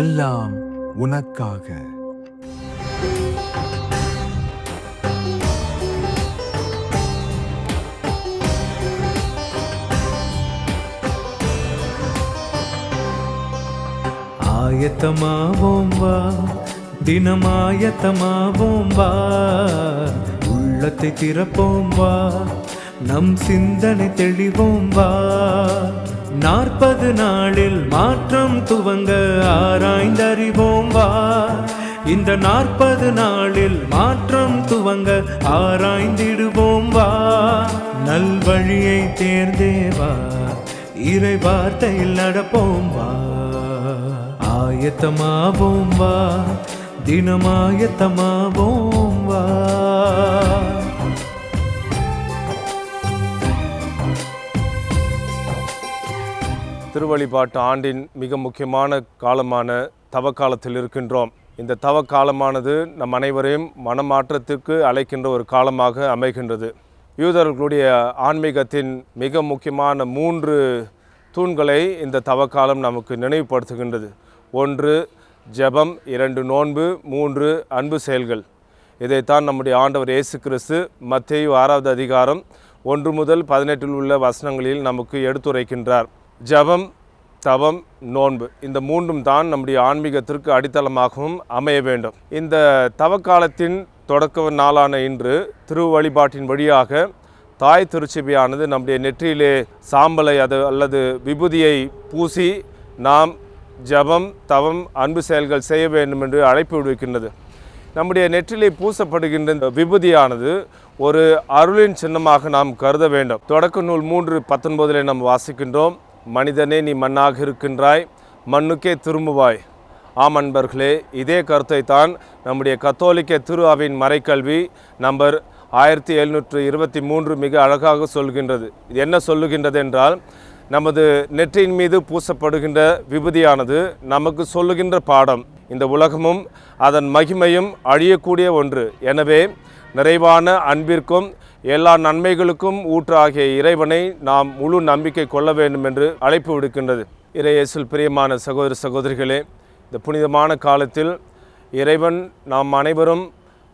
எல்லாம் உனக்காக. ஆயத்தமாவோம் வா தினமாயத்தமாவோம் வா உள்ளத்தை திறப்போம் வா நம் சிந்தனை தெளிவோம் வா. நாற்பது நாளில் மாற்றம் துவங்க ஆராய்ந்தறிவோம் வா. இந்த நாற்பது நாளில் மாற்றம் துவங்க ஆராய்ந்திடுவோம் வா. நல்வழியை தேர்ந்தேவா இறை வார்த்தையில் நடப்போம் வா. ஆயத்தமாவோம் வா. தினமாயத்தமாவோம் திருவழிபாட்டு ஆண்டின் மிக முக்கியமான காலமான தவக்காலத்தில் இருக்கின்றோம். இந்த தவ காலமானது நம் அனைவரையும் மனமாற்றத்திற்கு அழைக்கின்ற ஒரு காலமாக அமைகின்றது. யூதர்களுடைய ஆன்மீகத்தின் மிக முக்கியமான மூன்று தூண்களை இந்த தவக்காலம் நமக்கு நினைவுபடுத்துகின்றது. ஒன்று ஜெபம். இரண்டு நோன்பு. மூன்று அன்பு செயல்கள். இதைத்தான் நம்முடைய ஆண்டவர் இயேசு கிறிஸ்து மத்திய ஆறாவது அதிகாரம் ஒன்று முதல் பதினெட்டில் உள்ள வசனங்களில் நமக்கு எடுத்துரைக்கின்றார். ஜபம் தவம் நோன்பு இந்த மூன்றும் தான் நம்முடைய ஆன்மீகத்திற்கு அடித்தளமாகவும் அமைய வேண்டும். இந்த தவக்காலத்தின் தொடக்க நாளான இன்று திரு வழிபாட்டின் வழியாக தாய் திருச்சபையானது நம்முடைய நெற்றியிலே சாம்பலை அது அல்லது விபூதியை பூசி நாம் ஜெபம் தவம் அன்பு செயல்கள் செய்ய வேண்டும் என்று அழைப்பு விடுக்கின்றது. நம்முடைய நெற்றிலே பூசப்படுகின்ற இந்த விபூதியானது ஒரு அருளின் சின்னமாக நாம் கருத வேண்டும். தொடக்க நூல் மூன்று பத்தொன்பதிலே நாம் வாசிக்கின்றோம். மனிதனே நீ மண்ணாக இருக்கின்றாய் மண்ணுக்கே திரும்புவாய். ஆம் அன்பர்களே இதே கருத்தை தான் நம்முடைய கத்தோலிக்க திரு அவையின் மறைக்கல்வி நம்பர் ஆயிரத்தி எழுநூற்று இருபத்தி மூன்று மிக அழகாக சொல்கின்றது. இது என்ன சொல்லுகின்றது என்றால் நமது நெற்றியின் மீது பூசப்படுகின்ற விபதியானது நமக்கு சொல்லுகின்ற பாடம். இந்த உலகமும் அதன் மகிமையும் அழியக்கூடிய ஒன்று. எனவே நிறைவான அன்பிற்கும் எல்லா நன்மைகளுக்கும் ஊற்றாகிய இறைவனை நாம் முழு நம்பிக்கை கொள்ள வேண்டும் என்று அழைப்பு விடுக்கின்றது. இறையேசில் பிரியமான சகோதர சகோதரிகளே இந்த புனிதமான காலத்தில் இறைவன் நாம் அனைவரும்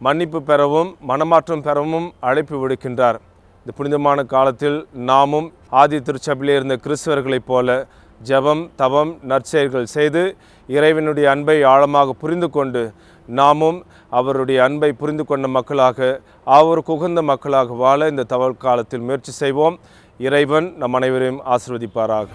மன்னிப்பு பெறவும் மனமாற்றம் பெறவும் அழைப்பு விடுக்கின்றார். இந்த புனிதமான காலத்தில் நாமும் ஆதி திருச்சபையில் இருந்த கிறிஸ்தவர்களைப் போல ஜெபம் தவம் நற்செயல்கள் செய்து இறைவனுடைய அன்பை ஆழமாக புரிந்து கொண்டு நாமும் அவருடைய அன்பை புரிந்து கொண்ட மக்களாக அவருக்கு உகந்த மக்களாக வாழ இந்த தவல் காலத்தில் முயற்சி செய்வோம். இறைவன் நம் அனைவரையும் ஆசிர்வதிப்பாராக.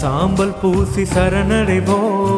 சாம்பல் பூசி சரணடைவோம்.